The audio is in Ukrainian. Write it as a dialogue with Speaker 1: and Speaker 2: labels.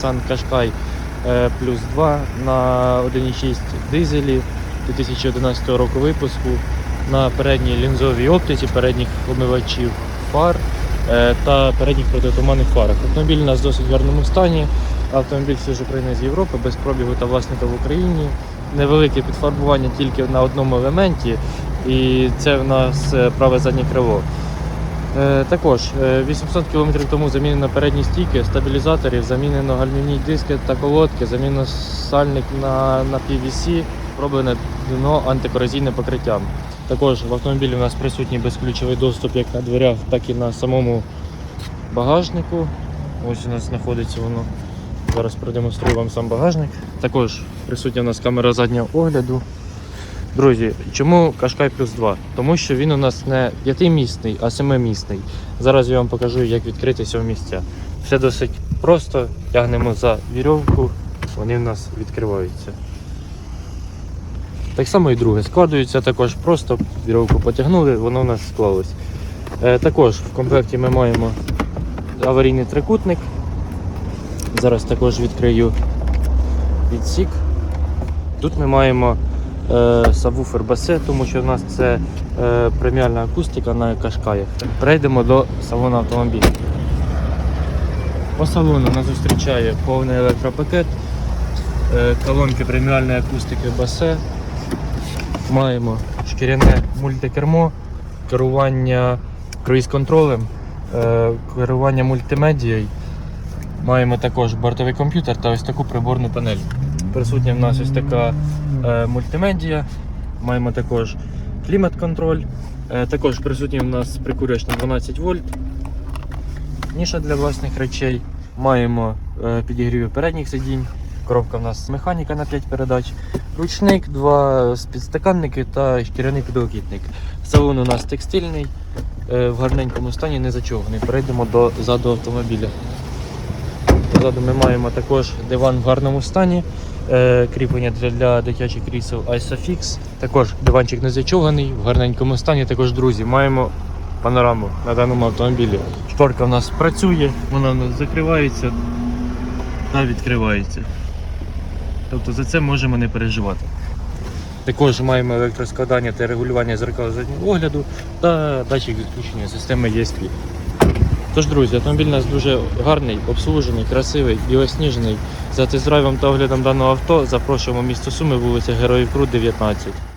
Speaker 1: Nissan Qashqai е, плюс 2 на 1.6 дизелі 2011 року випуску на передній лінзовій оптиці, передніх омивачів фар е, та передніх протитуманних фарах. Автомобіль у нас в досить гарному стані. Автомобіль все ж України з Європи, без пробігу та власника в Україні. Невелике підфарбування тільки на одному елементі, і це в нас е, праве заднє крило. Е, Також е, 800 км тому замінено передні стійки, стабілізаторів, замінено гальмівні диски та колодки, замінено сальник на, на PVC, проблене дно антикорозійним покриттям. Також в автомобілі у нас присутній безключовий доступ як на дверях, так і на самому багажнику. Ось у нас знаходиться воно. Зараз продемонструю вам сам багажник. Також присутня у нас камера заднього огляду. Друзі, чому Кашкай плюс 2? Тому що він у нас не п'ятимісний, а семимісний. Зараз я вам покажу, як відкрити місця. Все досить просто. Тягнемо за вірьовку, вони в нас відкриваються. Так само і друге. Складується також просто, вірьовку потягнули, воно в нас склалось. Е, також в комплекті ми маємо аварійний трикутник. Зараз також відкрию відсік. Тут ми маємо сабвуфер басе, тому що в нас це е, преміальна акустика на кашкаях. Перейдемо до салону автомобіля. По салону нас зустрічає повний електропакет, е, колонки преміальної акустики басе. Маємо шкіряне мультикермо, керування круїз-контролем, е, керування мультимедією. Маємо також бортовий комп'ютер та ось таку приборну панель. Присутня в нас ось така е, мультимедія. Маємо також клімат-контроль. Е, також присутній в нас прикурювач на 12 вольт. Ніша для власних речей. Маємо е, підігріви передніх сидінь. Коробка в нас механіка на 5 передач, ручник, два підстаканники та шкіряний підлокітник. Салон у нас текстильний, е, в гарненькому стані, не зачований. Перейдемо до заду автомобіля. Позаду ми маємо також диван в гарному стані, кріплення для, дитячих крісел Isofix. Також диванчик не зачований, в гарненькому стані. Також, друзі, маємо панораму на даному автомобілі. Шторка в нас працює, вона в нас закривається та відкривається. Тобто за це можемо не переживати. Також маємо електроскладання та регулювання зеркал заднього огляду та датчик відключення системи ESP. Тож, друзі, автомобіль у нас дуже гарний, обслужений, красивий, білосніжний. За тест-драйвом та оглядом даного авто запрошуємо місто Суми, вулиця Героїв Крут, 19.